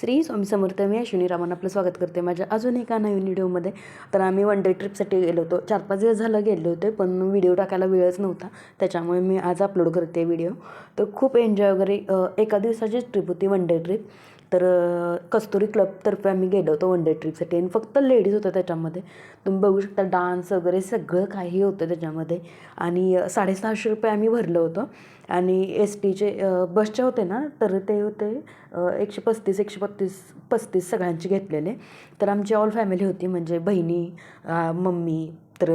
श्री स्वामी समर्थ मी अश्विनी रामन आपलं स्वागत करते माझ्या अजून एका नवीन व्हिडिओमध्ये. तर आम्ही वन डे ट्रिपसाठी गेलो होतो. चार पाच दिवस झालं गेलो होते पण व्हिडिओ टाकायला वेळच नव्हता. त्याच्यामुळे मी आज अपलोड करते व्हिडिओ. तर खूप एन्जॉय वगैरे एका दिवसाचीच ट्रिप होती वन डे ट्रिप तर कस्तुरी क्लबतर्फे आम्ही गेलो होतो वन डे ट्रीपसाठी आणि फक्त लेडीज होत्या त्याच्यामध्ये. तुम्ही बघू शकता डान्स वगैरे सगळं काही होतं त्याच्यामध्ये. आणि साडेसहाशे रुपये आम्ही भरलं होतं. आणि एस टीचे बसचे होते ना तर ते होते एकशे पस्तीस एकशे पस्तीस पस्तीस सगळ्यांचे घेतलेले. तर आमची ऑल फॅमिली होती म्हणजे बहिणी मम्मी तर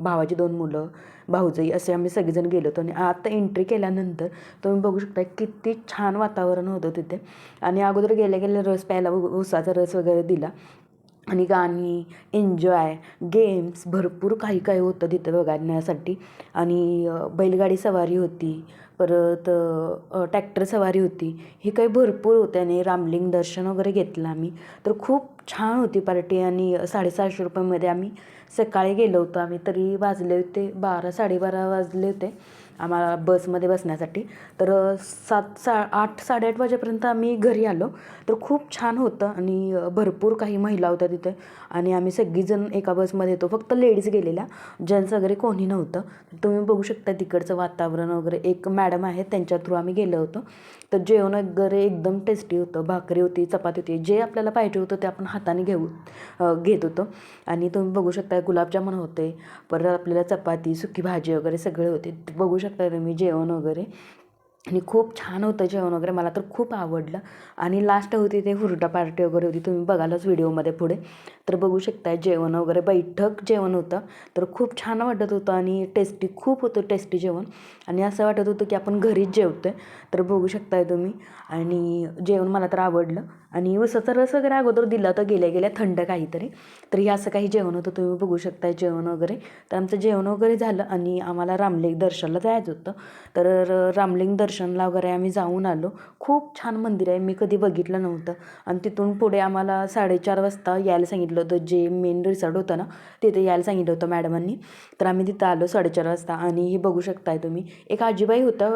भावाची दोन मुलं भाऊजाई असे आम्ही सगळेजण गेलो होतो. आणि आता एंट्री केल्यानंतर तुम्ही बघू शकता किती छान वातावरण होतं तिथे. आणि अगोदर गेल्या गेल्या रस प्यायला उसाचा रस वगैरे दिला. आणि गाणी एन्जॉय गेम्स भरपूर काही काही होतं तिथं बघण्यासाठी. आणि बैलगाडी सवारी होती परत टॅक्टर सवारी होती. ही काही भरपूर होते आणि रामलिंग दर्शन वगैरे घेतलं आम्ही. तर खूप छान होती पार्टी आणि साडेसहाशे रुपयामध्ये आम्ही सकाळी गेलो होतो. आम्ही तरी वाजले होते बारा साडेबारा वाजले होते. आम्हाला बसमध्ये बसण्यासाठी. तर सात सा आठ साडेआठ वाजेपर्यंत आम्ही घरी आलो. तर खूप छान होतं आणि भरपूर काही महिला होत्या तिथे. आणि आम्ही सगळीजण एका बसमध्ये येतो. फक्त लेडीज गेलेल्या. जेंट्स वगैरे कोणी नव्हतं. तुम्ही बघू शकता तिकडचं वातावरण वगैरे. एक मॅडम आहे त्यांच्या थ्रू आम्ही गेलो होतो. तर जेवण वगैरे एकदम टेस्टी होतं. भाकरी होती चपाती होती. जे आपल्याला पाहिजे होतं ते आपण हाताने घेऊ घेत होतो. आणि तुम्ही बघू शकता गुलाबजामुन होते. परत आपल्याला चपाती सुकी भाजी वगैरे सगळे होते. बघू शकता शकता तुम्ही जेवण वगैरे. आणि खूप छान होतं जेवण वगैरे. मला तर खूप आवडलं. आणि लास्ट होती ते हुरडा पार्टी वगैरे होती. तुम्ही बघालच व्हिडिओमध्ये पुढे. तर बघू शकताय जेवण वगैरे बैठक जेवण होतं. तर खूप छान वाटत होतं आणि टेस्टी खूप होतं टेस्टी जेवण. आणि असं वाटत होतं की आपण घरीच जेवतोय. तर बघू शकताय तुम्ही. आणि जेवण मला तर आवडलं. आणि उसाचा रस वगैरे अगोदर दिला तर गेल्या गेल्या थंड काहीतरी. तर हे असं काही जेवण होतं. तुम्ही बघू शकताय जेवण वगैरे. तर आमचं जेवण वगैरे झालं आणि आम्हाला रामलिंग दर्शनला जायचं होतं. तर रामलिंग दर्शन दर्शनला वगैरे आम्ही जाऊन आलो. खूप छान मंदिर आहे. मी कधी बघितलं नव्हतं. आणि तिथून पुढे आम्हाला साडेचार वाजता यायला सांगितलं होतं. जे मेन रिसॉर्ट होतं ना तिथे यायला सांगितलं होतं मॅडमांनी तर आम्ही तिथं आलो साडेचार वाजता. आणि हे बघू शकताय तुम्ही. एक आजीबाई होत्या.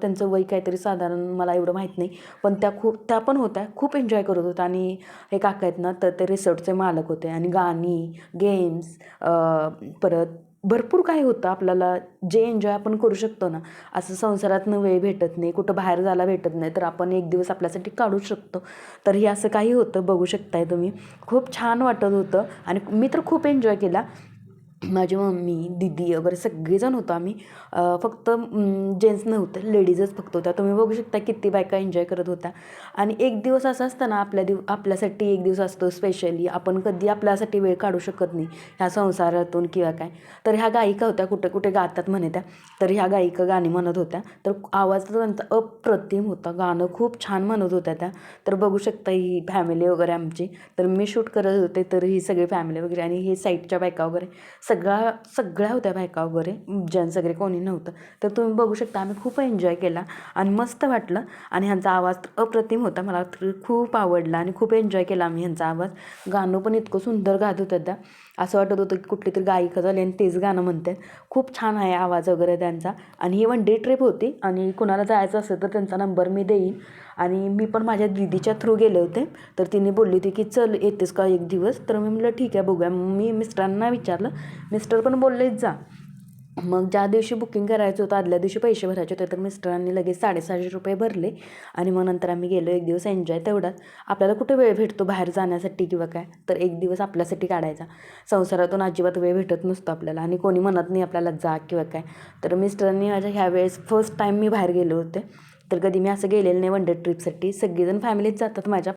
त्यांचं वय काहीतरी साधारण मला एवढं माहीत नाही. पण त्या खूप त्या पण होत्या. खूप एन्जॉय करत होत्या. आणि हे काका आहेत ना तर ते रिसॉर्टचे मालक होते. आणि गाणी गेम्स परत भरपूर काही होतं आपल्याला जे एन्जॉय आपण करू शकतो ना. असं संसारातनं वेळ भेटत नाही कुठं बाहेर जायला भेटत नाही तर आपण एक दिवस आपल्यासाठी काढू शकतो. तर हे असं काही होतं बघू शकताय तुम्ही. खूप छान वाटत होतं आणि मी तर खूप एन्जॉय केला. माझी मम्मी दिदी वगैरे सगळेजण होतो आम्ही. फक्त जेंट्स नव्हतं. लेडीजच फक्त होत्या. तुम्ही बघू शकता किती बायका एन्जॉय करत होत्या. आणि एक दिवस असा असतं ना आपल्या दिव आपल्यासाठी एक दिवस असतो स्पेशली आपण कधी आपल्यासाठी वेळ काढू शकत नाही. ह्या संसारातून किंवा काय. तर ह्या गायिका होत्या. कुठे कुठे गातात म्हणे त्या. तर ह्या गायिका गाणी म्हणत होत्या. तर आवाज त्यांचा अप्रतिम होता. गाणं खूप छान म्हणत होत्या त्या. तर बघू शकता ही फॅमिली वगैरे आमची. तर मी शूट करत होते. तर ही सगळी फॅमिली वगैरे आणि ही साईडच्या बायका वगैरे सगळ्या सगळ्या होत्या बायका वगैरे जेंट्स वगैरे कोणी नव्हतं. तर तुम्ही बघू शकता आम्ही खूप एन्जॉय केला आणि मस्त वाटलं. आणि ह्यांचा आवाज अप्रतिम होता. मला खूप आवडला आणि खूप एन्जॉय केला आम्ही ह्यांचा आवाज. गाणं पण इतकं सुंदर गात होतं त्या. असं वाटत होतं की कुठली तरी गायिका झाली आणि तेच गाणं म्हणतात खूप छान आहे आवाज वगैरे त्यांचा. आणि ही वन डे ट्रिप होती आणि कुणाला जायचं असेल तर त्यांचा नंबर मी देईन. आणि मी पण माझ्या दिदीच्या थ्रू गेले होते. तर तिने बोलली होती की चल येतेस का एक दिवस? तर मी म्हटलं ठीक आहे बघूया. मी मिस्टरांना विचारलं. मिस्टर पण बोललेच जा. मग ज्या दिवशी बुकिंग करायचं होतं आदल्या दिवशी पैसे भरायचे होते तर मिस्टरांनी लगेच साडेसहाशे रुपये भरले. आणि मग नंतर आम्ही गेलो एक दिवस एन्जॉय तेवढाच. आपल्याला कुठे वेळ भेटतो बाहेर जाण्यासाठी किंवा काय? तर एक दिवस आपल्यासाठी काढायचा. संसारातून अजिबात वेळ भेटत नसतो आपल्याला आणि कोणी म्हणत नाही आपल्याला जा किंवा काय. तर मिस्टरांनी माझ्या ह्या वेळेस फर्स्ट टाईम मी बाहेर गेले होते. तर कधी मी असं गेलेलं नाही वन डे ट्रिपसाठी सगळेजण फॅमिलीच जातात माझ्या.